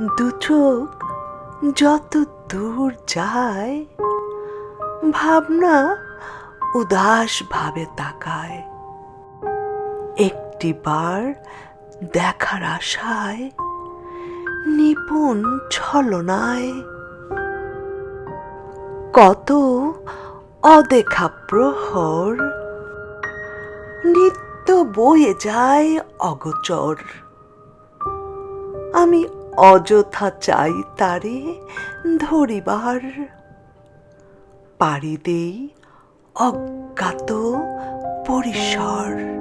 দু চোখ যত দূর যায়, ভাবনা উদাস ভাবে তাকায়। একটিবার দেখার আশায় নিপুণ ছলনায় কত অদেখা প্রহর নিত্য বয়ে যায় অগচর। আমি অযথা চাই তারে ধরিবার। পাড়ি দেই অজ্ঞাত পরিসর।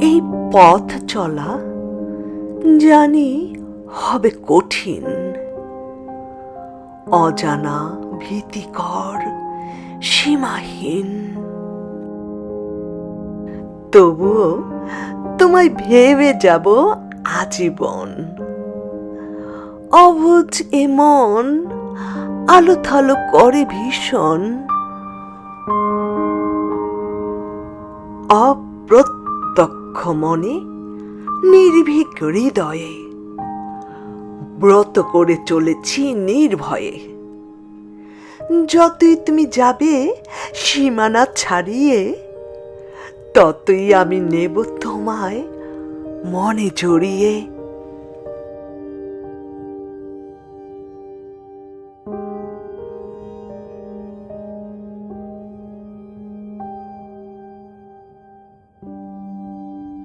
এই পথ চলা জানি হবে কঠিন। অজানা ভীতিকর, সীমাহীন। তবুও তোমায় ভেবে যাব আজীবন। অবুঝ এ মন, আলো থালো করে ভীষণ। অপ্রত্যক্ষ মনে, নির্ভীক হৃদয়ে। ব্রত করে চলেছি নির্ভয়ে। যতই তুমি যাবে, সীমানা ছাড়িয়ে, ততই আমি নেব তোমায় মনে জড়িয়ে